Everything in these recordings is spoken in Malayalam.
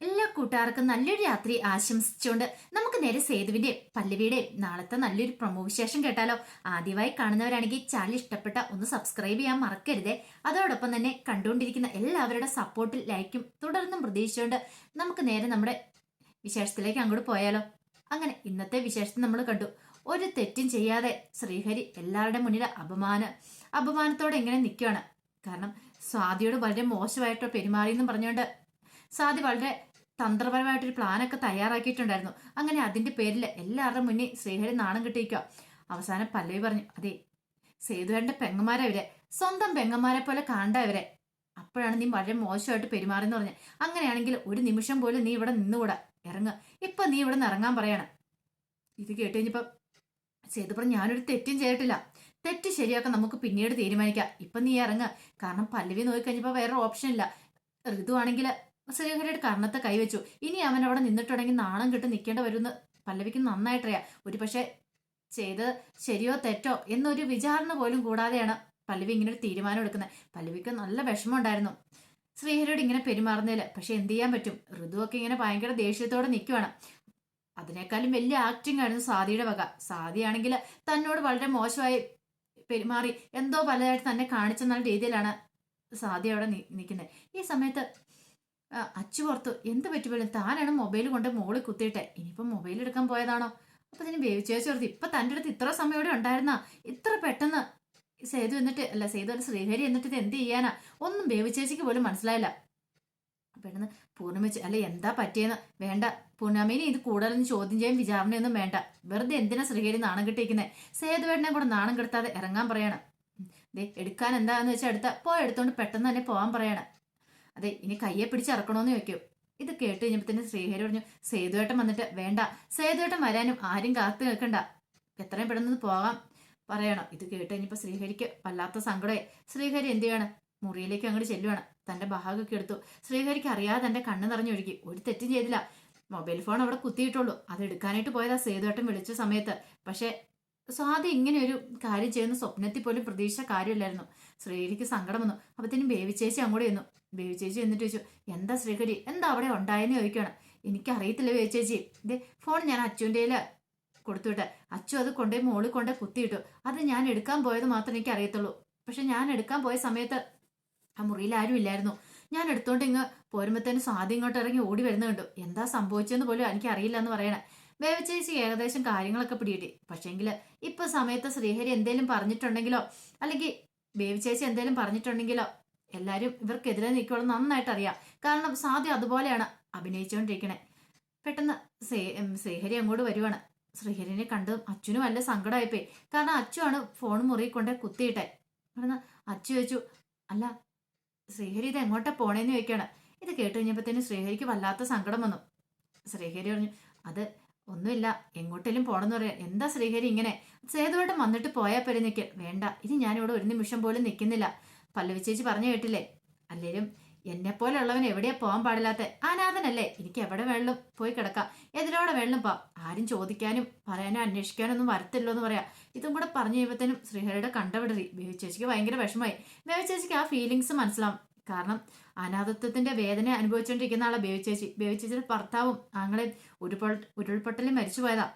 എല്ലാ കൂട്ടുകാർക്കും നല്ലൊരു രാത്രി ആശംസിച്ചുകൊണ്ട് നമുക്ക് നേരെ സേതുവിന്റെ പല്ലവിയുടെ നാളത്തെ നല്ലൊരു പ്രമോ വിശേഷം കേട്ടാലോ. ആദ്യമായി കാണുന്നവരാണെങ്കിൽ ചാനൽ ഇഷ്ടപ്പെട്ട ഒന്ന് സബ്സ്ക്രൈബ് ചെയ്യാൻ മറക്കരുതേ. അതോടൊപ്പം തന്നെ കണ്ടുകൊണ്ടിരിക്കുന്ന എല്ലാവരുടെ സപ്പോർട്ടിൽ ലൈക്കും തുടർന്നും പ്രതീക്ഷിച്ചുകൊണ്ട് നമുക്ക് നേരെ നമ്മുടെ വിശേഷത്തിലേക്ക് അങ്ങോട്ട് പോയാലോ. അങ്ങനെ ഇന്നത്തെ വിശേഷത്തിൽ നമ്മൾ കണ്ടു. ഒരു തെറ്റും ചെയ്യാതെ ശ്രീഹരി എല്ലാവരുടെ മുന്നിൽ അപമാന അപമാനത്തോടെ എങ്ങനെ നിൽക്കുകയാണ്. കാരണം സ്വാതിയോട് വളരെ മോശമായിട്ടോ പെരുമാറിയെന്നും പറഞ്ഞുകൊണ്ട് സ്വാതി വളരെ തന്ത്രപരമായിട്ടൊരു പ്ലാനൊക്കെ തയ്യാറാക്കിയിട്ടുണ്ടായിരുന്നു. അങ്ങനെ അതിന്റെ പേരിൽ എല്ലാവരുടെ മുന്നിൽ ശ്രീഹരി നാണം കിട്ടിയിരിക്കുക. അവസാനം പല്ലവി പറഞ്ഞു അതെ സേതുവേണ്ട പെങ്ങന്മാരെ ഇവരെ. സ്വന്തം പെങ്ങന്മാരെ പോലെ കാണണ്ട അവരെ അപ്പോഴാണ് നീ വളരെ മോശമായിട്ട് പെരുമാറിയെന്ന് പറഞ്ഞു അങ്ങനെയാണെങ്കിൽ ഒരു നിമിഷം പോലും നീ ഇവിടെ നിന്നുകൂടാ. ഇറങ്ങുക ഇപ്പൊ നീ ഇവിടെ നിന്ന് ഇറങ്ങാൻ പറയാണ്. ഇത് കേട്ട് കഴിഞ്ഞപ്പോ സേതു പറഞ്ഞു ഞാനൊരു തെറ്റും ചെയ്തിട്ടില്ല. തെറ്റ് ശരിയാക്കാൻ നമുക്ക് പിന്നീട് തീരുമാനിക്കാം. ഇപ്പൊ നീ ഇറങ്ങ. കാരണം പല്ലവി നോക്കിക്കഴിഞ്ഞപ്പോ വേറെ ഓപ്ഷൻ ഇല്ല. ഋതു ആണെങ്കിൽ ശ്രീഹരിയുടെ കർണത്തെ കൈവച്ചു. ഇനി അവൻ അവിടെ നിന്നിട്ടുണ്ടെങ്കിൽ നാണം കിട്ടി നിൽക്കേണ്ട വരുമെന്ന് പല്ലവിക്ക് നന്നായിട്ടറിയാം. ഒരു പക്ഷേ ചെയ്ത് ശരിയോ തെറ്റോ എന്നൊരു വിചാരണ പോലും കൂടാതെയാണ് പല്ലവി ഇങ്ങനെ ഒരു തീരുമാനം എടുക്കുന്നത്. പല്ലവിക്ക് നല്ല വിഷമം ഉണ്ടായിരുന്നു ശ്രീഹരിയോട് ഇങ്ങനെ പെരുമാറുന്നതിൽ പക്ഷെ എന്ത് ചെയ്യാൻ പറ്റും? ഋതുവൊക്കെ ഇങ്ങനെ ഭയങ്കര ദേഷ്യത്തോടെ നിൽക്കുവാണ് അതിനേക്കാളും വലിയ ആക്ടിംഗ് ആയിരുന്നു സാദിയുടെ വക. സാദിയാണെങ്കിൽ തന്നോട് വളരെ മോശമായി പെരുമാറി എന്തോ പലതായിട്ട് തന്നെ കാണിച്ചെന്ന രീതിയിലാണ് സാദി അവിടെ നിൽക്കുന്നത് ഈ സമയത്ത് അച്ചു പുറത്തു. എന്ത് പറ്റുപോലും താനാണ് മൊബൈൽ കൊണ്ട് മോളിൽ കുത്തിയിട്ടെ. ഇനിയിപ്പം മൊബൈൽ എടുക്കാൻ പോയതാണോ? അപ്പൊ ഇതിന് വേവിച്ചേച്ച് ഓർത്ത് ഇപ്പൊ തന്റെ അടുത്ത് ഇത്ര സമയം ഇവിടെ ഉണ്ടായിരുന്ന? ഇത്ര പെട്ടെന്ന് സേതു എന്നിട്ട് അല്ല സേതു അല്ല ശ്രീഹരി എന്നിട്ട് ഇത് എന്ത് ചെയ്യാനാ? ഒന്നും ബേവിച്ചേച്ചിക്ക് പോലും മനസ്സിലായില്ല. പെട്ടെന്ന് പൂർണിമച്ച് അല്ല എന്താ പറ്റിയെന്ന്? വേണ്ട. പൂർണമിനി ഇത് കൂടുതലൊന്നും ചോദ്യം ചെയ്യാൻ വിചാരണയൊന്നും വേണ്ട. വെറുതെ എന്തിനാ ശ്രീഹരി നാണം കിട്ടിയിരിക്കുന്നത് സേതുവേട്ടനെ കൂടെ നാണം കെടുത്താതെ ഇറങ്ങാൻ പറയണം. ദേ എടുക്കാൻ എന്താന്ന് വെച്ചാൽ എടുത്താൽ പോയെടുത്തോണ്ട് പെട്ടെന്ന് തന്നെ പോകാൻ പറയണം. അതെ ഇനി കയ്യെ പിടിച്ചിറക്കണോന്ന് ചോദിക്കും. ഇത് കേട്ട് കഴിഞ്ഞപ്പോ ശ്രീഹരി പറഞ്ഞു സേതുവേട്ടൻ വന്നിട്ട് വേണ്ട സേതുവേട്ടൻ വരാനും ആരും കാത്തു നിൽക്കണ്ട. എത്രയും പെട്ടെന്ന് ഒന്ന് പോകാം. പറയണം. ഇത് കേട്ട് കഴിഞ്ഞപ്പോ ശ്രീഹരിക്ക് വല്ലാത്ത സങ്കടമായി. ശ്രീഹരി എന്ത് ചെയ്യാണ്? മുറിയിലേക്ക് അങ്ങോട്ട് ചെല്ലുവാണ്. തന്റെ ഭാഗമൊക്കെ എടുത്തു. ശ്രീഹരിക്ക് അറിയാതെ തന്റെ കണ്ണ് നിറഞ്ഞൊഴുകി. ഒരു തെറ്റും ചെയ്തില്ല. മൊബൈൽ ഫോൺ അവിടെ കുത്തിയിട്ടുള്ളൂ. അത് എടുക്കാനായിട്ട് പോയതാ സേതുവേട്ടൻ വിളിച്ച സമയത്ത്. പക്ഷേ സ്വാതി ഇങ്ങനെ ഒരു കാര്യം ചെയ്യുന്ന സ്വപ്നത്തിൽ പോലും പ്രതീക്ഷ കാര്യമില്ലായിരുന്നു. ശ്രീഹരിക്ക് സങ്കടം വന്നു. അപ്പത്തേനും ബേവിച്ചേച്ചി അങ്ങോട്ട് ചെന്നു. ബേബിച്ചേച്ചി എന്നിട്ട് ചോദിച്ചു എന്താ ശ്രീഹരി? എന്താ അവിടെ ഉണ്ടായെന്ന് ചോദിക്കണം എനിക്കറിയത്തില്ല ബേബിച്ചേച്ചി ഇതേ ഫോൺ ഞാൻ അച്ചുവിന്റെ കൊടുത്തുവിട്ടെ അച്ചു അത് കൊണ്ടുപോയി മോളിൽ കൊണ്ട് കുത്തിയിട്ടു. അത് ഞാൻ എടുക്കാൻ പോയത് മാത്രമേ എനിക്ക് അറിയത്തുള്ളൂ പക്ഷെ ഞാൻ എടുക്കാൻ പോയ സമയത്ത് ആ മുറിയിൽ ആരും ഇല്ലായിരുന്നു. ഞാൻ എടുത്തോണ്ട് ഇങ്ങ് പോരുമ്പത്തേന് സ്വാതി ഇങ്ങോട്ട് ഇറങ്ങി ഓടി വരുന്ന കണ്ടു. എന്താ സംഭവിച്ചെന്ന് പോലും എനിക്ക് അറിയില്ല എന്ന് പറയണേ വേവച്ചേച്ചി ഏകദേശം കാര്യങ്ങളൊക്കെ പിടികിട്ടി. പക്ഷേങ്കിൽ ഇപ്പൊ സമയത്ത് ശ്രീഹരി എന്തേലും പറഞ്ഞിട്ടുണ്ടെങ്കിലോ? അല്ലെങ്കിൽ വേവിച്ചേച്ചി എന്തേലും പറഞ്ഞിട്ടുണ്ടെങ്കിലോ? എല്ലാരും ഇവർക്കെതിരെ നിൽക്കുള്ളൂ നന്നായിട്ട് അറിയാം. കാരണം സാധ്യ അതുപോലെയാണ് അഭിനയിച്ചുകൊണ്ടിരിക്കണേ പെട്ടെന്ന് സേ- ശ്രീഹരി അങ്ങോട്ട് വരുവാണ്. ശ്രീഹരിനെ കണ്ട് അച്ഛനും വല്ല സങ്കടമായിപ്പോയി. കാരണം അച്ഛനാണ് ഫോൺ മുറി കുത്തിയിട്ടെ. പറഞ്ഞ അച്ചു ചോദിച്ചു അല്ല ശ്രീഹരി ഇത് എങ്ങോട്ടാ പോണേന്ന് ചോദിക്കാണ്. ഇത് കേട്ട് കഴിഞ്ഞപ്പോഴത്തേനും ശ്രീഹരിക്ക് വല്ലാത്ത സങ്കടം വന്നു. ശ്രീഹരി പറഞ്ഞു അത് ഒന്നുമില്ല എങ്ങോട്ടേലും പോണെന്ന് പറയാം. എന്താ ശ്രീഹരി ഇങ്ങനെ? സേതുവേട്ടൻ വന്നിട്ട് പോയാൽ പരി നിൽക്കൽ വേണ്ട ഇനി ഞാനിവിടെ ഒരു നിമിഷം പോലും നിൽക്കുന്നില്ല പല്ലവി ചേച്ചി പറഞ്ഞു കേട്ടില്ലേ? അല്ലേലും എന്നെ പോലെയുള്ളവൻ എവിടെയാ പോകാൻ പാടില്ലാത്ത അനാഥനല്ലേ? എനിക്ക് എവിടെ വെള്ളം പോയി കിടക്കാം. എതിരോടെ വെള്ളം പോവാം. ആരും ചോദിക്കാനും പറയാനും അന്വേഷിക്കാനും ഒന്നും വരത്തില്ലോ എന്ന് പറയാം. ഇതും കൂടെ പറഞ്ഞു കഴിയുമ്പോഴത്തേനും ശ്രീഹരിയുടെ കണ്ടവിടറി. ബേബി ചേച്ചിക്ക് ഭയങ്കര വിഷമമായി. ബേബി ചേച്ചിക്ക് ആ ഫീലിങ്സ് മനസ്സിലാവും. കാരണം അനാഥത്വത്തിന്റെ വേദന അനുഭവിച്ചുകൊണ്ടിരിക്കുന്ന ആളെ ബേബി ചേച്ചി. ബേബി ചേച്ചിയുടെ ഭർത്താവും ആങ്ങളെ ഉരുൾപൊ ഉരുൾപൊട്ടലിൽ മരിച്ചു പോയതാ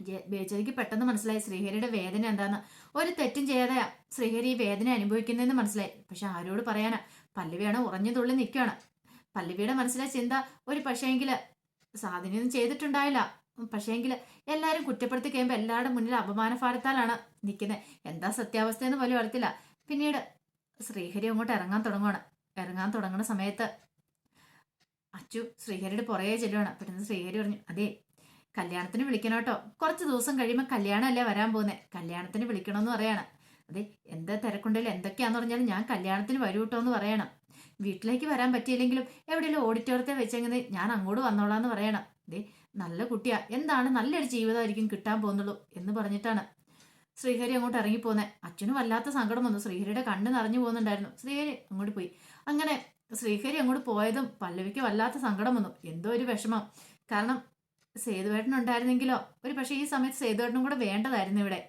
ജെ- പെട്ടെന്ന് മനസ്സിലായി ശ്രീഹരിയുടെ വേദന എന്താന്ന്. ഒരു തെറ്റും ചെയ്യാതെ ശ്രീഹരി ഈ വേദന അനുഭവിക്കുന്നതെന്ന് മനസ്സിലായി. പക്ഷെ ആരോട് പറയാനാ? പല്ലവിയാണ് ഉറഞ്ഞു തുള്ളി നിൽക്കുകയാണ്. പല്ലവിയുടെ മനസ്സിലെ ചിന്ത ഒരു പക്ഷേങ്കിൽ സാധനയൊന്നും ചെയ്തിട്ടുണ്ടായില്ല. പക്ഷേങ്കിൽ എല്ലാവരും കുറ്റപ്പെടുത്തി കഴിയുമ്പോൾ എല്ലാവരുടെ മുന്നിൽ അപമാനഭാരത്താലാണ് നിൽക്കുന്നത് എന്താ സത്യാവസ്ഥ എന്ന് പോലും അറിയത്തില്ല. പിന്നീട് ശ്രീഹരി അങ്ങോട്ട് ഇറങ്ങാൻ തുടങ്ങുകയാണ് ഇറങ്ങാൻ തുടങ്ങുന്ന സമയത്ത് അച്ചു ശ്രീഹരിയുടെ പുറകെ ചെല്ലുവാണ്. പെട്ടെന്ന് ശ്രീഹരി പറഞ്ഞു അതെ കല്യാണത്തിന് വിളിക്കണം കേട്ടോ കുറച്ച് ദിവസം കഴിയുമ്പോൾ കല്യാണമല്ലേ വരാൻ പോകുന്നത് കല്യാണത്തിന് വിളിക്കണമെന്ന് പറയാണ്. അതെ എന്താ തിരക്കുണ്ടെങ്കിലും എന്തൊക്കെയാന്ന് പറഞ്ഞാലും ഞാൻ കല്യാണത്തിന് വരൂ കേട്ടോ എന്ന് പറയണം. വീട്ടിലേക്ക് വരാൻ പറ്റിയില്ലെങ്കിലും എവിടെയെങ്കിലും ഓഡിറ്റോറിയത്തെ വെച്ചെങ്കിൽ ഞാൻ അങ്ങോട്ട് വന്നോളാന്ന് പറയണം. ദേ നല്ല കുട്ടിയാ. എന്താണ് നല്ലൊരു ജീവിതമായിരിക്കും കിട്ടാൻ പോകുന്നുള്ളൂ എന്ന് പറഞ്ഞിട്ടാണ് ശ്രീഹരി അങ്ങോട്ട് ഇറങ്ങിപ്പോന്നെ. അച്ഛനും വല്ലാത്ത സങ്കടം വന്നു. ശ്രീഹരിയുടെ കണ്ണ് നിറഞ്ഞു പോകുന്നുണ്ടായിരുന്നു. ശ്രീഹരി അങ്ങോട്ട് പോയി. അങ്ങനെ ശ്രീഹരി അങ്ങോട്ട് പോയതും പല്ലവിക്ക് വല്ലാത്ത സങ്കടം വന്നു. എന്തോ ഒരു വിഷമം. കാരണം സേതുവേട്ടൻ ഉണ്ടായിരുന്നെങ്കിലോ ഒരു പക്ഷേ ഈ സമയത്ത് സേതുവേട്ടനും കൂടെ വേണ്ടതായിരുന്നു ഇവിടെ.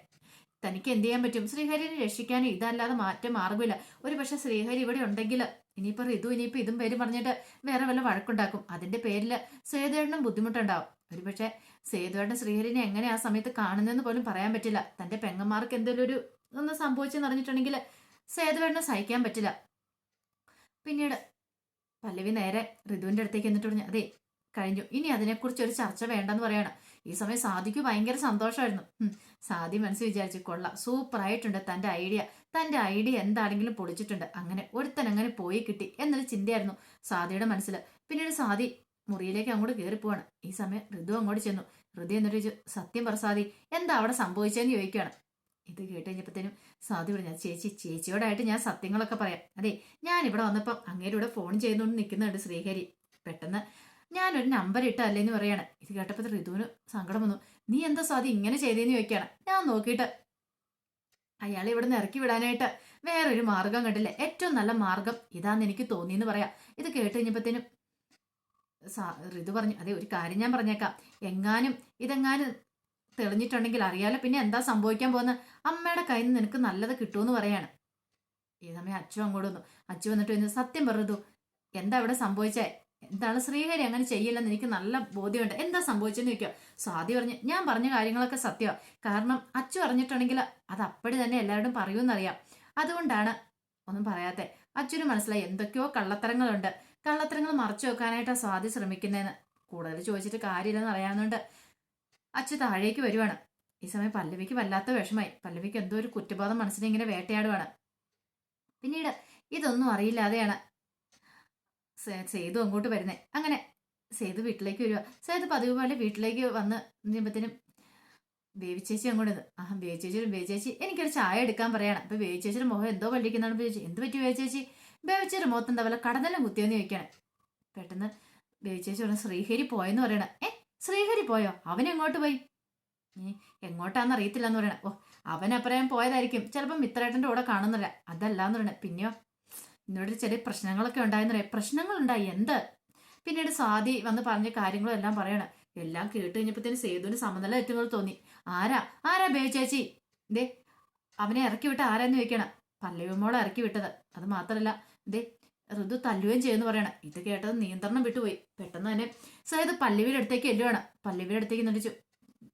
തനിക്ക് എന്ത് ചെയ്യാൻ പറ്റും? ശ്രീഹരിനെ രക്ഷിക്കാൻ ഇതല്ലാതെ മാറ്റം മാർഗമില്ല ഒരു പക്ഷെ ശ്രീഹരി ഇവിടെ ഉണ്ടെങ്കിൽ ഇനിയിപ്പോ ഋതു ഇനിയിപ്പോ ഇതും പേര് പറഞ്ഞിട്ട് വേറെ വല്ല വഴക്കുണ്ടാക്കും. അതിന്റെ പേരിൽ സേതുവേട്ടനും ബുദ്ധിമുട്ടുണ്ടാവും. ഒരു പക്ഷേ സേതുവേട്ടൻ ശ്രീഹരിനെ എങ്ങനെ ആ സമയത്ത് കാണുന്നതെന്ന് പോലും പറയാൻ പറ്റില്ല. തന്റെ പെങ്ങന്മാർക്ക് എന്തെങ്കിലും ഒരു ഒന്ന് സംഭവിച്ചെന്ന് പറഞ്ഞിട്ടുണ്ടെങ്കിൽ സേതുവേട്ടനെ സഹിക്കാൻ പറ്റില്ല. പിന്നീട് പല്ലവി നേരെ ഋതുവിന്റെ അടുത്തേക്ക് എന്നിട്ട് പറഞ്ഞു അതെ കഴിഞ്ഞു. ഇനി അതിനെക്കുറിച്ച് ഒരു ചർച്ച വേണ്ടെന്ന് പറയണം. ഈ സമയം സാദിക്ക് ഭയങ്കര സന്തോഷമായിരുന്നു. സാധി സാദി മനസ്സ് വിചാരിച്ചു കൊള്ളാം സൂപ്പറായിട്ടുണ്ട് തന്റെ ഐഡിയ തന്റെ ഐഡിയ എന്താണെങ്കിലും പൊളിച്ചിട്ടുണ്ട്. അങ്ങനെ ഒരുത്തൻ അങ്ങനെ പോയി കിട്ടി എന്നൊരു ചിന്തയായിരുന്നു സാദിയുടെ മനസ്സിൽ. പിന്നീട് സാദി മുറിയിലേക്ക് അങ്ങോട്ട് കയറി പോവാണ് ഈ സമയം ഋതു അങ്ങോട്ട് ചെന്നു. ഋതു എന്നിട്ട് ചോദിച്ചു സത്യം പറ സാദി എന്താ അവിടെ സംഭവിച്ചതെന്ന് ചോദിക്കുകയാണ്? ഇത് കേട്ട് കഴിഞ്ഞപ്പോഴത്തേനും സാദി പറഞ്ഞു ചേച്ചി ചേച്ചിയോടായിട്ട് ഞാൻ സത്യങ്ങളൊക്കെ പറയാം. അതെ ഞാൻ ഇവിടെ വന്നപ്പം അങ്ങേരൂടെ ഫോൺ ചെയ്യുന്നുകൊണ്ട് നിൽക്കുന്നുണ്ട് ശ്രീഹരി. പെട്ടെന്ന് ഞാനൊരു നമ്പർ ഇട്ടല്ലേന്ന് പറയാണ്. ഇത് കേട്ടപ്പോൾ ഋതുവിന് സങ്കടം വന്നു. നീ എന്താ സ്വാതി ഇങ്ങനെ ചെയ്തേന്ന് ചോദിക്കാണ്? ഞാൻ നോക്കിയിട്ട് അയാളെ ഇവിടെ നിന്ന് ഇറക്കി വിടാനായിട്ട് വേറൊരു മാർഗം കണ്ടില്ല. ഏറ്റവും നല്ല മാർഗം ഇതാന്ന് എനിക്ക് തോന്നിയെന്ന് പറയാം. ഇത് കേട്ട് കഴിഞ്ഞപ്പോഴത്തേനും ഋതു പറഞ്ഞു അതെ ഒരു കാര്യം ഞാൻ പറഞ്ഞേക്കാം. എങ്ങാനും ഇതെങ്ങാനും തെളിഞ്ഞിട്ടുണ്ടെങ്കിൽ അറിയാലോ പിന്നെ എന്താ സംഭവിക്കാൻ പോകുന്ന? അമ്മയുടെ കയ്യിൽ നിന്ന് നിനക്ക് നല്ലത് കിട്ടുമെന്ന് പറയാണ്. ഈ സമയം അച്ചു അങ്ങോട്ട് വന്നു. അച്ചു വന്നിട്ട് സത്യം പറഞ്ഞു എന്താ ഇവിടെ സംഭവിച്ചേ? എന്താണ് ശ്രീഹരി അങ്ങനെ ചെയ്യില്ലെന്ന് എനിക്ക് നല്ല ബോധ്യമുണ്ട്. എന്താ സംഭവിച്ചെന്ന് ചോദിക്കുക. സ്വാതി പറഞ്ഞു ഞാൻ പറഞ്ഞ കാര്യങ്ങളൊക്കെ സത്യമാണ് കാരണം അച്ചു അറിഞ്ഞിട്ടുണ്ടെങ്കിൽ അത് അപ്പടി തന്നെ എല്ലാവരോടും പറയുമെന്നറിയാം. അതുകൊണ്ടാണ് ഒന്നും പറയാത്തെ. അച്ഛന് മനസ്സിലായി എന്തൊക്കെയോ കള്ളത്തരങ്ങളുണ്ട്. കള്ളത്തരങ്ങൾ മറച്ചു വെക്കാനായിട്ടാണ് സ്വാതി ശ്രമിക്കുന്നതെന്ന് കൂടുതൽ ചോദിച്ചിട്ട് കാര്യമില്ലെന്ന് അറിയാവുന്നതുകൊണ്ട് അച്ചു താഴേക്ക് വരുവാണ്. ഈ സമയം പല്ലവിക്ക് വല്ലാത്ത വിഷമായി. പല്ലവിക്ക് എന്തോ ഒരു കുറ്റബോധം മനസ്സിനെ ഇങ്ങനെ വേട്ടയാടുവാണ്. പിന്നീട് ഇതൊന്നും അറിയില്ലാതെയാണ് സേതു അങ്ങോട്ട് വരുന്നേ. അങ്ങനെ സേതു വീട്ടിലേക്ക് വരിക. സേതു പതിവ് പോലെ വീട്ടിലേക്ക് വന്ന് കഴിയുമ്പത്തേനും ചേച്ചി അങ്ങോട്ട് ആ ബേബി ചേച്ചി എനിക്കൊരു ചായ എടുക്കാൻ പറയണം. അപ്പൊ ബേബി ചേച്ചിയുടെ മുഖം എന്തോ പള്ളിക്കുന്നതാണ് ചോദിച്ചു എന്ത് പറ്റി ബേബി ചേച്ചി ബേബി ചേച്ചിയുടെ മുഖത്ത് എന്താ പോലെ കടന്നെല്ലാം കുത്തിയെന്ന് ചോദിക്കണം പെട്ടെന്ന് ബേബി ചേച്ചി പറഞ്ഞു ശ്രീഹരി പോയെന്ന് പറയണ. ഏ ശ്രീഹരി പോയോ? അവൻ എങ്ങോട്ട് പോയി? എങ്ങോട്ടാന്ന് അറിയത്തില്ല എന്ന് പറയണ. ഓ അവനപ്പുറം പോയതായിരിക്കും. ചിലപ്പോൾ മിത്രേട്ടന്റെ കൂടെ കാണുന്നില്ല അതല്ല എന്ന് പറയണേ. പിന്നെയോ? എന്നോട് ചില പ്രശ്നങ്ങളൊക്കെ ഉണ്ടായെന്ന് പറയാം പ്രശ്നങ്ങൾ ഉണ്ടായി എന്ത്? പിന്നീട് സ്വാതി വന്ന് പറഞ്ഞ കാര്യങ്ങളും എല്ലാം പറയണം. എല്ലാം കേട്ട് കഴിഞ്ഞപ്പോഴത്തേന് സേതുവിന് സമനില തെറ്റുകൾ തോന്നി. ആരാ? ആരാ ബേ ചേച്ചി? ദേ അവനെ ഇറക്കി വിട്ട ആരാന്ന് ചോദിക്കണം? പല്ലവിമോളെ ഇറക്കി വിട്ടത്. അത് മാത്രമല്ല ദേ ഋതു തല്ലുകയും ചെയ്യുമെന്ന് പറയണം. ഇത് കേട്ടത് നിയന്ത്രണം വിട്ടുപോയി. പെട്ടെന്ന് തന്നെ സേതു പല്ലവിയുടെ അടുത്തേക്ക് എല്ലുവാണ്. പല്ലവിയുടെ അടുത്തേക്ക് നടിച്ചു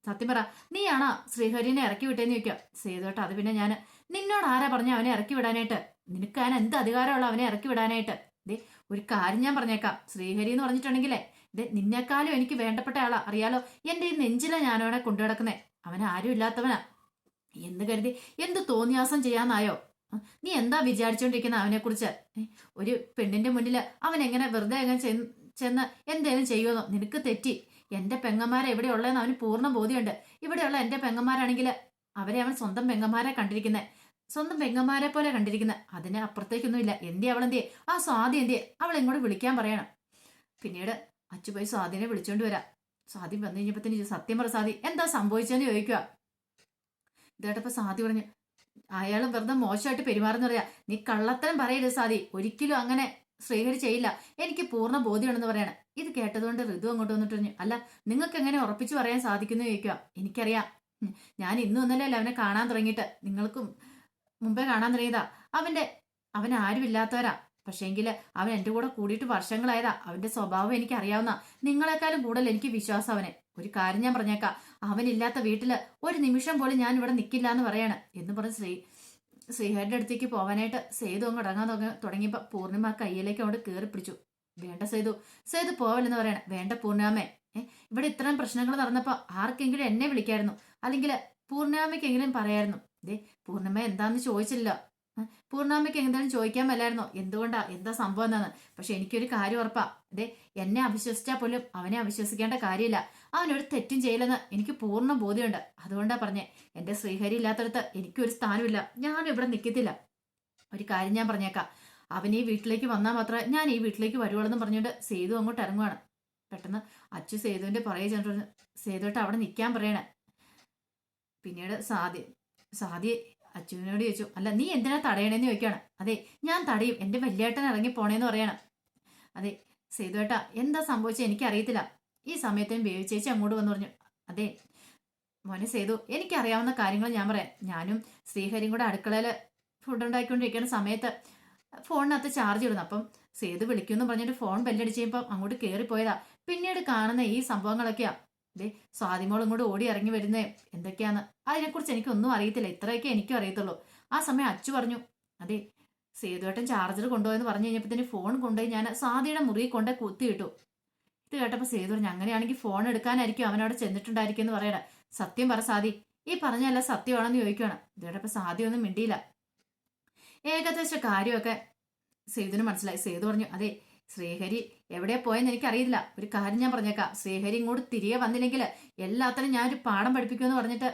സത്യം പറ നീയാണോ ശ്രീഹരിനെ ഇറക്കി വിട്ടേന്ന് ചോദിക്കുക? സേതുവേട്ട അത് പിന്നെ ഞാൻ നിന്നോട് ആരാ പറഞ്ഞ അവനെ ഇറക്കി വിടാനായിട്ട്? നിനക്ക് അവൻ എന്ത് അധികാരമുള്ള അവനെ ഇറക്കി വിടാനായിട്ട്? ദേ ഒരു കാര്യം ഞാൻ പറഞ്ഞേക്കാം. ശ്രീഹരി എന്ന് പറഞ്ഞിട്ടുണ്ടെങ്കിലേ ദേ നിന്നെക്കാളും എനിക്ക് വേണ്ടപ്പെട്ട ആളാ. അറിയാലോ എന്റെ ഈ നെഞ്ചിലെ ഞാനവനെ കൊണ്ടു കിടക്കുന്നേ അവൻ ആരും ഇല്ലാത്തവനാ. എന്ന് കരുതി എന്ത് തോന്നിയാസം ചെയ്യാന്നായോ? നീ എന്താ വിചാരിച്ചോണ്ടിരിക്കുന്ന അവനെ കുറിച്ച് ഒരു പെണ്ണിന്റെ മുന്നിൽ അവൻ എങ്ങനെ വെറുതെ എങ്ങനെ ചെന്ന് ചെന്ന് എന്തേലും ചെയ്യുമെന്നോ? നിനക്ക് തെറ്റി. എന്റെ പെങ്ങന്മാരെ എവിടെ ഉള്ളതെന്ന് അവന് പൂർണ ബോധ്യമുണ്ട്. ഇവിടെയുള്ള എന്റെ പെങ്ങന്മാരാണെങ്കിൽ അവരെ അവൻ സ്വന്തം പെങ്ങന്മാരെ കണ്ടിരിക്കുന്നത് സ്വന്തം പെങ്ങന്മാരെ പോലെ കണ്ടിരിക്കുന്നത് അതിന് അപ്പുറത്തേക്കൊന്നും ഇല്ല എന്തി അവളെന്തിയെ ആ സ്വാതി എന്തിയെ? അവൾ എങ്ങോട്ട് വിളിക്കാൻ പറയണം. പിന്നീട് അച്ചു പോയി സ്വാതിനെ വിളിച്ചോണ്ട് വരാം. സ്വാതി വന്നു കഴിഞ്ഞപ്പോ സത്യം പറ സ്വാതി. എന്താ സംഭവിച്ചെന്ന് ചോദിക്കുക ഇതായിട്ടപ്പോ സ്വാതി പറഞ്ഞു അയാൾ വെറുതെ മോശമായിട്ട് പെരുമാറുന്ന പറയാ. നീ കള്ളത്തരം പറയരുത് സ്വാതി. ഒരിക്കലും അങ്ങനെ ശ്രീഹരി ചെയ്യില്ല എനിക്ക് പൂർണ ബോധ്യമാണെന്ന് പറയണം. ഇത് കേട്ടതുകൊണ്ട് ഋതു അങ്ങോട്ട് വന്നിട്ട് പറഞ്ഞു അല്ല നിങ്ങൾക്ക് എങ്ങനെ ഉറപ്പിച്ചു പറയാൻ സാധിക്കുന്നു? ചോദിക്കുക എനിക്കറിയാം. ഞാൻ ഇന്നും ഒന്നല്ലേ അവനെ കാണാൻ തുടങ്ങിയിട്ട്. നിങ്ങൾക്കും മുമ്പേ കാണാൻ തുടങ്ങിയതാ. അവന്റെ അവൻ ആരുമില്ലാത്തവരാ. പക്ഷേങ്കിൽ അവൻ എന്റെ കൂടെ കൂടിയിട്ട് വർഷങ്ങളായതാ. അവന്റെ സ്വഭാവം എനിക്ക് അറിയാവുന്ന നിങ്ങളെക്കാളും കൂടുതൽ എനിക്ക് വിശ്വാസം അവനെ. ഒരു കാര്യം ഞാൻ പറഞ്ഞേക്കാം. അവനില്ലാത്ത വീട്ടിൽ ഒരു നിമിഷം പോലും ഞാൻ ഇവിടെ നിൽക്കില്ല എന്ന് പറയാണ്. എന്ന് പറഞ്ഞ് ശ്രീ ശ്രീഹരിയുടെ അടുത്തേക്ക് പോവാനായിട്ട് സേതു അങ്ങ് ഇടങ്ങാൻ തുടങ്ങ- തുടങ്ങിയപ്പോ പൂർണിമ കയ്യിലേക്ക് അവിടെ കയറി പിടിച്ചു. വേണ്ട സേതു സേതു പോവല്ലെന്ന് പറയണ. വേണ്ട പൂർണിമേ ഇവിടെ ഇത്രയും പ്രശ്നങ്ങൾ നടന്നപ്പോ ആർക്കെങ്കിലും എന്നെ വിളിക്കായിരുന്നു. അല്ലെങ്കിൽ പൂർണിമയ്ക്കെങ്കിലും പറയായിരുന്നു. ദേ പൂർണിമ എന്താന്ന് ചോദിച്ചില്ല. പൂർണാമയ്ക്ക് എന്തായാലും ചോദിക്കാൻ മേലായിരുന്നോ? എന്തുകൊണ്ടാ? എന്താ സംഭവം എന്നാണ്. പക്ഷെ എനിക്കൊരു കാര്യം ഉറപ്പാ. അതെ എന്നെ അവിശ്വസിച്ചാൽ പോലും അവനെ അവിശ്വസിക്കേണ്ട കാര്യമില്ല. അവനൊരു തെറ്റും ചെയ്യില്ലെന്ന് എനിക്ക് പൂർണ ബോധ്യമുണ്ട്. അതുകൊണ്ടാ പറഞ്ഞേ എന്റെ ശ്രീഹരി ഇല്ലാത്തടത്ത് എനിക്കൊരു സ്ഥാനമില്ല. ഞാൻ ഇവിടെ നിൽക്കത്തില്ല ഒരു കാര്യം ഞാൻ പറഞ്ഞേക്കാം. അവൻ ഈ വീട്ടിലേക്ക് വന്നാൽ മാത്രമേ ഞാൻ ഈ വീട്ടിലേക്ക് വരുവുള്ളെന്ന് പറഞ്ഞുകൊണ്ട് സേതു അങ്ങോട്ട് ഇറങ്ങുവാണ്. പെട്ടെന്ന് അച്ചു സേതുവിന്റെ പുറകെ ചെന്നിട്ട് സേതുവായിട്ട് അവിടെ നിൽക്കാൻ പറയണേ. പിന്നീട് സാദി സാദി അച്ഛനോട് ചോദിച്ചു അല്ല നീ എന്തിനാ തടയണേന്ന് ചോദിക്കുകയാണ്? അതെ ഞാൻ തടയും. എന്റെ വല്യേട്ടൻ ഇറങ്ങി പോണേന്ന് പറയണം. അതെ സേതുവേട്ട എന്താ സംഭവിച്ചത് എനിക്കറിയത്തില്ല. ഈ സമയത്തും ബേബി ചേച്ചി അങ്ങോട്ട് വന്നു പറഞ്ഞു അതെ മോനെ സേതു എനിക്കറിയാവുന്ന കാര്യങ്ങൾ ഞാൻ പറയാം. ഞാനും ശ്രീഹരിയും കൂടെ അടുക്കളയിൽ ഫുഡ് ഉണ്ടാക്കിക്കൊണ്ടിരിക്കുന്ന സമയത്ത് ഫോണിനകത്ത് ചാർജ് ഇടുന്നു. അപ്പം സേതു വിളിക്കുമെന്ന് പറഞ്ഞിട്ട് ഫോൺ ബെല്ലടിച്ച് കഴിയുമ്പോൾ അങ്ങോട്ട് കയറിപ്പോയതാ പിന്നീട് കാണുന്ന ഈ സംഭവങ്ങളൊക്കെയാ. ദേ സ്വാതിമോൾ ഇങ്ങോട്ട് ഓടി ഇറങ്ങി വരുന്നേ. എന്തൊക്കെയാന്ന് അതിനെക്കുറിച്ച് എനിക്കൊന്നും അറിയത്തില്ല. ഇത്രയൊക്കെ എനിക്കും അറിയത്തുള്ളൂ. ആ സമയം അച്ചു പറഞ്ഞു. അതെ സേതുവേട്ടൻ ചാർജർ കൊണ്ടുപോയെന്ന് പറഞ്ഞു കഴിഞ്ഞപ്പോഴത്തേന് ഫോൺ കൊണ്ടുപോയി ഞാൻ സ്വാതിയുടെ മുറിയിൽ കൊണ്ട് കുത്തി കിട്ടു ഇത് കേട്ടപ്പോൾ സേതു പറഞ്ഞു അങ്ങനെയാണെങ്കിൽ ഫോൺ എടുക്കാനായിരിക്കും അവനവിടെ ചെന്നിട്ടുണ്ടായിരിക്കും എന്ന് പറയണ സത്യം പറ സാദി ഈ പറഞ്ഞല്ല സത്യമാണെന്ന് ചോദിക്കുകയാണ് ഇത് കേട്ടപ്പോൾ സാദി ഒന്നും മിണ്ടിയില്ല. ഏകദേശ കാര്യമൊക്കെ സേതുവിന് മനസ്സിലായി. സേതു പറഞ്ഞു അതെ ശ്രീഹരി എവിടെ പോയെന്ന് എനിക്കറിയില്ല. ഒരു കാര്യം ഞാൻ പറഞ്ഞേക്കാം. ശ്രീഹരി ഇങ്ങോട്ട് തിരികെ വന്നില്ലെങ്കിൽ എല്ലാത്തിനും ഒരു പാഠം പഠിപ്പിക്കുമെന്ന് പറഞ്ഞിട്ട്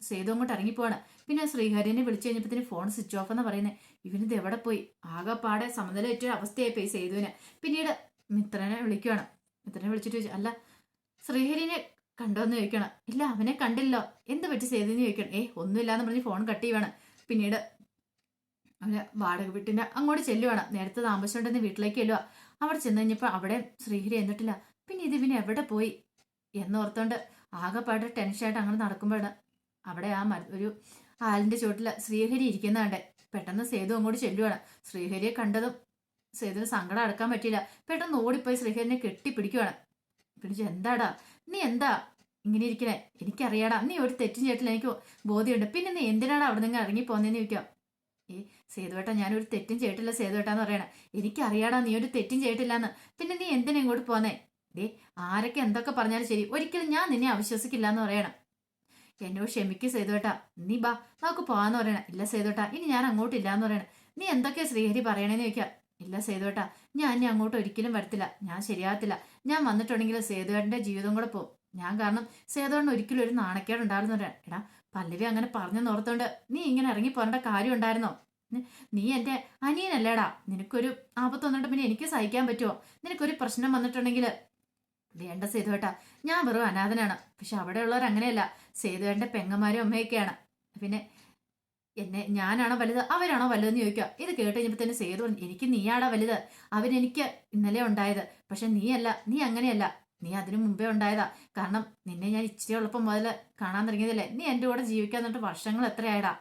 സേതു അങ്ങോട്ട് ഇറങ്ങിപ്പോവാണ്. പിന്നെ ശ്രീഹരിനെ വിളിച്ചു കഴിഞ്ഞപ്പോഴത്തേന് ഫോൺ സ്വിച്ച് ഓഫ് എന്ന് പറയുന്നത് ഇവനിത് എവിടെ പോയി? ആകെപ്പാടെ സമനിലേറ്റ അവസ്ഥയായി പോയി സേതുവിന്. പിന്നീട് മിത്രനെ വിളിക്കുകയാണ് മിത്രനെ വിളിച്ചിട്ട് ചോദിച്ചു അല്ല ശ്രീഹരിനെ കണ്ടോന്ന് ചോദിക്കണം ഇല്ല അവനെ കണ്ടില്ലോ. എന്ത് പറ്റി സേതുവിന്? ചോദിക്കണം ഏ ഒന്നുമില്ലാന്ന് പറഞ്ഞ് ഫോൺ കട്ട് ചെയ്യുവാണ്. പിന്നീട് അവന് വാടക വീട്ടിന്റെ അങ്ങോട്ട് ചെല്ലുവാണ്. നേരത്തെ താമസിച്ചുകൊണ്ടിരുന്ന വീട്ടിലേക്ക് ചെല്ലുക അവിടെ ചെന്ന് കഴിഞ്ഞപ്പോൾ അവിടെ ശ്രീഹരി എന്നിട്ടില്ല. പിന്നെ ഇത് ഇവന് എവിടെ പോയി? എന്നോർത്തോണ്ട് ആകെപ്പാട് ടെൻഷനായിട്ട് അങ്ങനെ നടക്കുമ്പോഴാണ് അവിടെ ആ ഒരു ആലിന്റെ ചുവട്ടിൽ ശ്രീഹരി ഇരിക്കുന്നുണ്ട് പെട്ടെന്ന് സേതു അങ്ങോട്ട് ചെല്ലുവാണ്. ശ്രീഹരിയെ കണ്ടതും സേതുവിന് സങ്കടം അടക്കാൻ പറ്റിയില്ല. പെട്ടെന്ന് ഓടിപ്പോയി ശ്രീഹരിനെ കെട്ടിപ്പിടിക്കുവാണ്. പിടിച്ച് എന്താടാ? നീ എന്താ ഇങ്ങനെ ഇരിക്കണേ? എനിക്കറിയാടാ. നീ ഒരു തെറ്റും ചെയ്തിട്ടില്ല. എനിക്ക് ബോധ്യമുണ്ട്. പിന്നെ നീ എന്തിനാണ് അവിടെ നിന്ന് ഇറങ്ങി പോന്നേന്ന് ചോദിക്കാം ഏ സേതുവേട്ടാ ഞാനൊരു തെറ്റും ചെയ്തിട്ടില്ല സേതുവേട്ടാന്ന് പറയണേ. എനിക്കറിയാടാ നീ ഒരു തെറ്റും ചെയ്തിട്ടില്ലാന്ന്. പിന്നെ നീ എന്തിനാ ഇങ്ങോട്ട് പോന്നേ? ദേ ആരൊക്കെ എന്തൊക്കെ പറഞ്ഞാലും ശരി ഒരിക്കലും ഞാൻ നിന്നെ അവിശ്വസിക്കില്ല എന്ന് പറയണം. എന്നോട് ക്ഷമിക്ക് സേതുവേട്ടാ. നീ ബാ നമുക്ക് പോവാന്ന് പറയണേ. ഇല്ല സേതുവേട്ടാ ഇനി ഞാൻ അങ്ങോട്ടില്ല എന്ന് പറയണേ. നീ എന്തൊക്കെയാ ശ്രീഹരി പറയണേന്ന് ചോദിക്കാം. ഇല്ല സേതുവേട്ടാ ഞാൻ ഇനി അങ്ങോട്ട് ഒരിക്കലും വരത്തില്ല. ഞാൻ ശരിയാകത്തില്ല. ഞാൻ വന്നിട്ടുണ്ടെങ്കിൽ സേതുവേട്ടന്റെ ജീവിതം കൂടെ പോകും. ഞാൻ കാരണം സേതുവേട്ടൻ ഒരിക്കലും ഒരു നാണക്കേട് ഉണ്ടാകുന്നു പറയാം എടാ പല്ലവി അങ്ങനെ പറഞ്ഞു നോർത്തോണ്ട് നീ ഇങ്ങനെ ഇറങ്ങി പോരേണ്ട കാര്യം ഉണ്ടായിരുന്നോ നീ എന്റെ അനിയനല്ലേടാ. നിനക്കൊരു ആപത്ത് വന്നിട്ട് പിന്നെ എനിക്ക് സഹിക്കാൻ പറ്റുമോ നിനക്കൊരു പ്രശ്നം വന്നിട്ടുണ്ടെങ്കിൽ വേണ്ട സേതുവേട്ടാ ഞാൻ വെറും അനാഥനാണ്. പക്ഷെ അവിടെയുള്ളവർ അങ്ങനെയല്ല. സേതുവേട്ടന്റെ പെങ്ങന്മാരും അമ്മയൊക്കെയാണ്. പിന്നെ എന്നെ ഞാനാണോ വലുത്? അവരാണോ വലുതെന്ന് ചോദിക്കുക. ഇത് കേട്ട് കഴിഞ്ഞപ്പോൾ തന്നെ സേതു എനിക്ക് നീയാടാ വലുത്. അവനെനിക്ക് ഇന്നലെ ഉണ്ടായത്. പക്ഷെ നീയല്ല നീ അങ്ങനെയല്ല. നീ അതിനു മുമ്പേ ഉണ്ടായതാ. കാരണം നിന്നെ ഞാൻ ഇച്ചിരി ഉള്ളപ്പം മുതൽ കാണാൻ തുടങ്ങിയതല്ലേ? നീ എന്റെ കൂടെ ജീവിക്കാൻ എന്നിട്ട് വർഷങ്ങൾ എത്രയായടാ?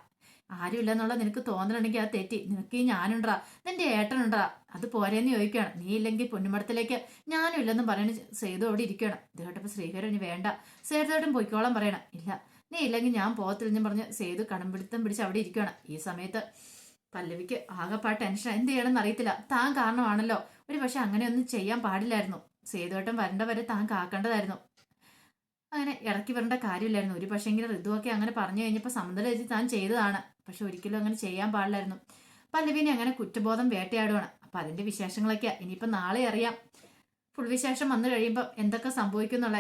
ആരുമില്ല എന്നുള്ള നിനക്ക് തോന്നലുണ്ടെങ്കിൽ അത് തെറ്റി. നിനക്ക് ഈ ഞാനുണ്ടാ നിന്റെ ഏട്ടനുണ്ടാ അത് പോരെന്ന് ചോദിക്കുകയാണ്. നീ ഇല്ലെങ്കിൽ പൊന്നുമടത്തിലേക്ക് ഞാനും ഇല്ലെന്നും പറയണ സേതു അവിടെ ഇരിക്കുകയാണ്. ഇത് കേട്ടപ്പോൾ ശ്രീഹരൻ ഇനി വേണ്ട. സേതുവേട്ടൻ പൊയ്ക്കോളാൻ പറയണം. ഇല്ല. നീ ഇല്ലെങ്കിൽ ഞാൻ പോകത്തില്ലെന്നും പറഞ്ഞ് സേതു കടമ്പിടുത്തം പിടിച്ച് അവിടെ ഇരിക്കുകയാണ്. ഈ സമയത്ത് പല്ലവിക്ക് ആകെപ്പാ ടെൻഷൻ എന്ത് ചെയ്യണമെന്ന് അറിയത്തില്ല. താൻ കാരണമാണല്ലോ. ഒരു പക്ഷെ അങ്ങനെയൊന്നും ചെയ്യാൻ പാടില്ലായിരുന്നു. സേതുവേട്ടൻ വരേണ്ട വരെ താൻ കാക്കേണ്ടതായിരുന്നു. അങ്ങനെ ഇറക്കി വരേണ്ട കാര്യമില്ലായിരുന്നു. ഒരു പക്ഷേ എങ്കിലും ഋതുവൊക്കെ അങ്ങനെ പറഞ്ഞു കഴിഞ്ഞപ്പോൾ സമനില വെച്ച് താൻ ചെയ്തതാണ്. പക്ഷെ ഒരിക്കലും അങ്ങനെ ചെയ്യാൻ പാടില്ലായിരുന്നു. പല്ലവിനെ അങ്ങനെ കുറ്റബോധം വേട്ടയാടുവാണ്. അപ്പൊ അതിന്റെ വിശേഷങ്ങളൊക്കെ ഇനിയിപ്പോൾ നാളെ അറിയാം. ഫുൾ വിശേഷം വന്നു കഴിയുമ്പോൾ എന്തൊക്കെ സംഭവിക്കും എന്നുള്ള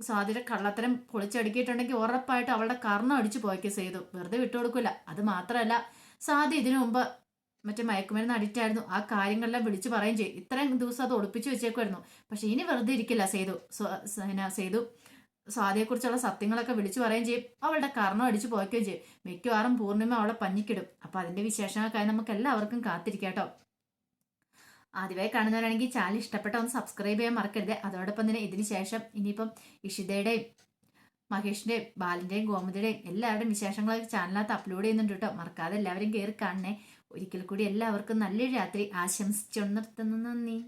സ്വാതിയുടെ കള്ളത്തരം പൊളിച്ചടുക്കിയിട്ടുണ്ടെങ്കിൽ ഉറപ്പായിട്ട് അവളുടെ കർണം അടിച്ചു പോയൊക്കെ ചെയ്തു വെറുതെ വിട്ടുകൊടുക്കില്ല അത് മാത്രമല്ല സ്വാതി ഇതിനു മുമ്പ് മറ്റേ മയക്കുമരുന്ന് അഡിക്റ്റ് ആയിരുന്നു. ആ കാര്യങ്ങളെല്ലാം വിളിച്ചു പറയും ചെയ്യും. ഇത്രയും ദിവസം അത് ഒളിപ്പിച്ചു വെച്ചേക്കുമായിരുന്നു പക്ഷെ ഇനി വെറുതെ ഇരിക്കില്ല സേതു. സേതു? സ്വാതിയെക്കുറിച്ചുള്ള സത്യങ്ങളൊക്കെ വിളിച്ചു പറയുകയും ചെയ്യും. അവളുടെ കർണം അടിച്ചു പോയിക്കുകയും ചെയ്യും. മിക്കവാറും പൂർണിമ അവളെ പഞ്ഞിക്കിടും. അപ്പൊ അതിന്റെ വിശേഷങ്ങൾക്കായി നമുക്ക് എല്ലാവർക്കും കാത്തിരിക്കാട്ടോ ആദ്യമായി കാണുന്നവരാണെങ്കിൽ ചാനൽ ഇഷ്ടപ്പെട്ട ഒന്ന് സബ്സ്ക്രൈബ് ചെയ്യാൻ മറക്കരുത്. അതോടൊപ്പം തന്നെ ഇതിന് ശേഷം ഇനിയിപ്പം ഇഷിതയുടെയും മഹേഷിന്റെയും ബാലിന്റെയും ഗോമതിയുടെയും എല്ലാവരുടെയും വിശേഷങ്ങളൊക്കെ ചാനലിനകത്ത് അപ്ലോഡ് ചെയ്യുന്നുണ്ട് കേട്ടോ. മറക്കാതെ എല്ലാവരും കയറി കാണണേ. ഒരിക്കൽ കൂടി എല്ലാവർക്കും നല്ലൊരു രാത്രി. ആശംസിച്ചു നിർത്തുന്നു നന്ദി.